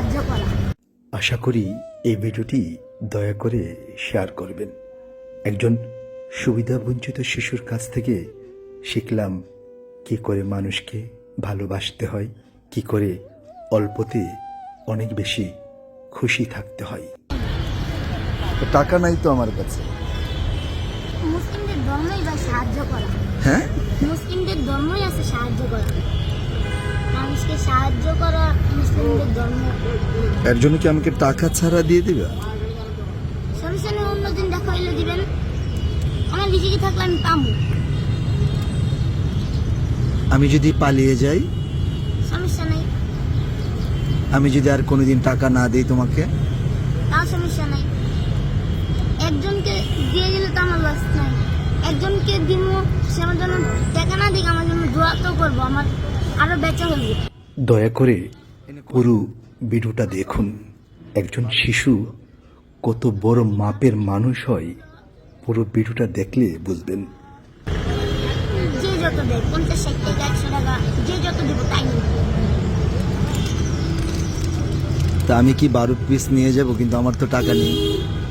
সাহায্য করা। আশা করি এই ভিডিওটি দয়া করে শেয়ার করবেন। একজন সুবিধাবঞ্চিত শিশুর কাছ থেকে শিখলাম কি করে মানুষকে ভালোবাসতে হয় কি করে অল্পতে অনেক বেশি খুশি থাকতে হয়। টাকা নাই তো আমার কাছে। মুসলিমদের ধর্মই বা সাহায্য করা। হ্যাঁ? মুসলিমদের ধর্মই আছে সাহায্য করা। মানুষকে সাহায্য করা এর জন্য কি আমাকে টাকা ছাড়া দিয়ে দিবে? সমস্যা নেই অন্যদিন দেখা হইলে দিবেন। আমার থাকলে আমি পাবো আমি যদি পালিয়ে যাই? সমস্যা নেই আমি যদি আর কোনোদিন টাকা না দিই তোমাকে? তাও সমস্যা নাই একজনকে দিয়ে গেলে তো আমার লস নাই। একজনকে দিব সে আমার জন্য টাকা না দিক আমার জন্য দোয়া তো করব। আমার আরও বেচা হইবে দয়া করে পুরো ভিডিওটা দেখুন। একজন শিশু কত বড় মাপের মানুষ হয় পুরো ভিডিওটা দেখলে বুঝবেন। যে যত দেয় পঞ্চাশ ষাট টাকা একশো টাকা যে যত দিব তাই তা আমি কি বারো পিস নিয়ে যাব কিন্তু আমার তো টাকা নেই।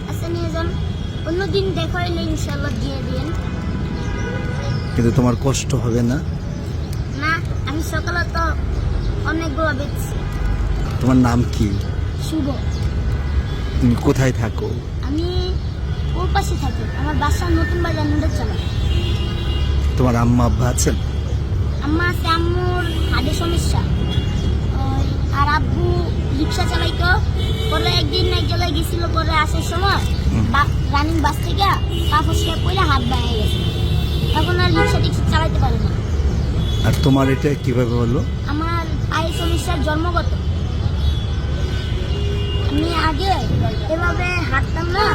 আচ্ছা নিয়ে যান। অন্যদিন দেখা হইলে ইনশাল্লাহ দিয়ে দিন কিন্তু তোমার কষ্ট হবে না? না আমি সকালে তো অনেকগুলো বেচছি। তোমার নাম কি? শুভ। তুমি কোথায় থাকো? আমি ওর পাশে থাকি। আমার বাসার নতুন বাজার নুডেল চালা। তোমার আম্মা আব্বা আছেন? আম্মা আছে আম্মুর হাড়ে সমস্যা। আর আব্বু রিক্সা চালাইতো। পরে একদিন এক জায়গায় গেছিল পরে আসার সময় রানিং বাস থেকে পা ফসকে পড়লে হাত বাইরে গেছে। তখন আর রিক্সা টিক্সা চালাইতে পারে না। আর তোমার এটা কীভাবে হলো? আমার পায়ের সমস্যার জন্মগত। আমি আগে এভাবে হাঁটতাম না,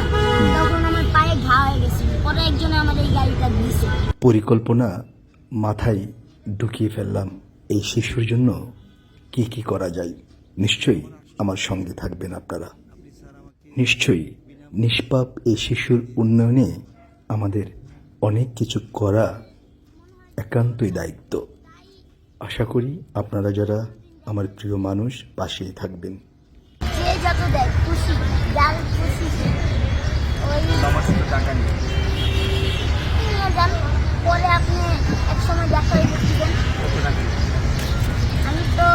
তখন আমার পায়ে ঘা হয়ে গেছিল। পরে আমার এই গাড়িটা দিয়েছে। পরিকল্পনা মাথায় ঢুকিয়ে ফেললাম। এই শিশুর জন্য কি কি করা যায়? নিশ্চয়ই আমার সঙ্গে থাকবেন আপনারা। নিশ্চয়ই নিষ্পাপ এই শিশুর উন্নয়নে আমাদের অনেক কিছু করা একান্তই দায়িত্ব। আশা করি আপনারা যারা আমার প্রিয় মানুষ পাশেই থাকবেন। যে যত দেয় খুশি যার খুশি সে। ওই নিয়ে। যান পরে আপনি এক সময় দেখা হয়ে দিচ্ছেন আমি তো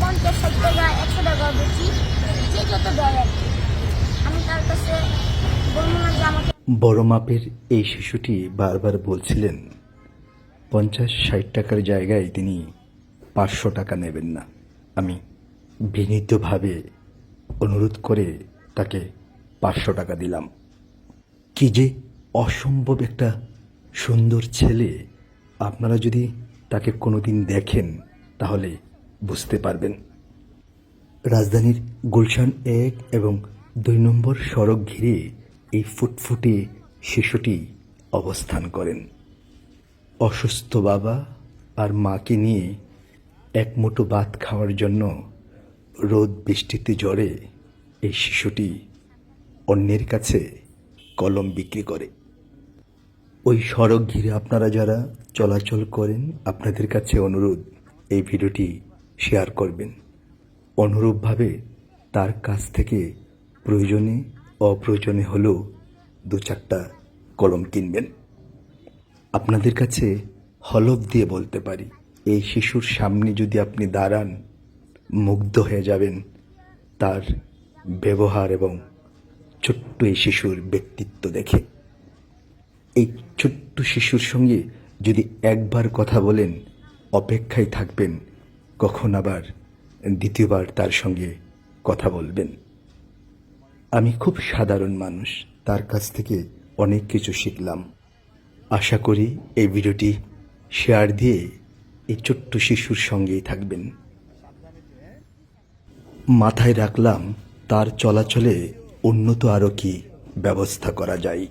পঞ্চাশ ষাট টাকা একশো টাকা বেশি যে যত দেয় আমি তার কাছে বলব না যে আমাকে বড় মাপের এই শিশুটি বারবার বলছিলেন পঞ্চাশ ষাট টাকার জায়গায় তিনি পাঁচশো টাকা নেবেন না। আমি বিনীতভাবে অনুরোধ করে তাকে পাঁচশো টাকা দিলাম। কি যে অসম্ভব একটা সুন্দর ছেলে। আপনারা যদি তাকে কোনো দিন দেখেন, তাহলে বুঝতে পারবেন। রাজধানীর গুলশান এক এবং দুই নম্বর সড়ক ঘিরে এই ফুটফুটে শিশুটি অবস্থান করেন। অসুস্থ বাবা আর মাকে নিয়ে এক মুঠো ভাত খাওয়ার জন্য রোদ বৃষ্টিতে জ্বরে এই শিশুটি অন্যের কাছে কলম বিক্রি করে। ওই সড়ক ঘিরে আপনারা যারা চলাচল করেন, আপনাদের কাছে অনুরোধ, এই ভিডিওটি শেয়ার করবেন। অনুরূপভাবে তার কাছ থেকে প্রয়োজনে, অপ্রয়োজনে হলেও দু চারটা কলম কিনবেন। আপনাদের কাছে হলফ দিয়ে বলতে পারি, এই শিশুর সামনে যদি আপনি দাঁড়ান মুগ্ধ হয়ে যাবেন তার ব্যবহার এবং ছোট্ট এই শিশুর ব্যক্তিত্ব দেখে। এই ছোট্ট শিশুর সঙ্গে যদি একবার কথা বলেন, অপেক্ষায় থাকবেন, কখন আবার দ্বিতীয়বার তার সঙ্গে কথা বলবেন। আমি খুব সাধারণ মানুষ, তার কাছ থেকে অনেক কিছু শিখলাম। আশা করি এই ভিডিওটি শেয়ার দিয়ে এই ছোট্ট শিশুর সঙ্গেই থাকবেন। মাথায় রাখলাম তার চলাচলে উন্নত আরও কি ব্যবস্থা করা যায়।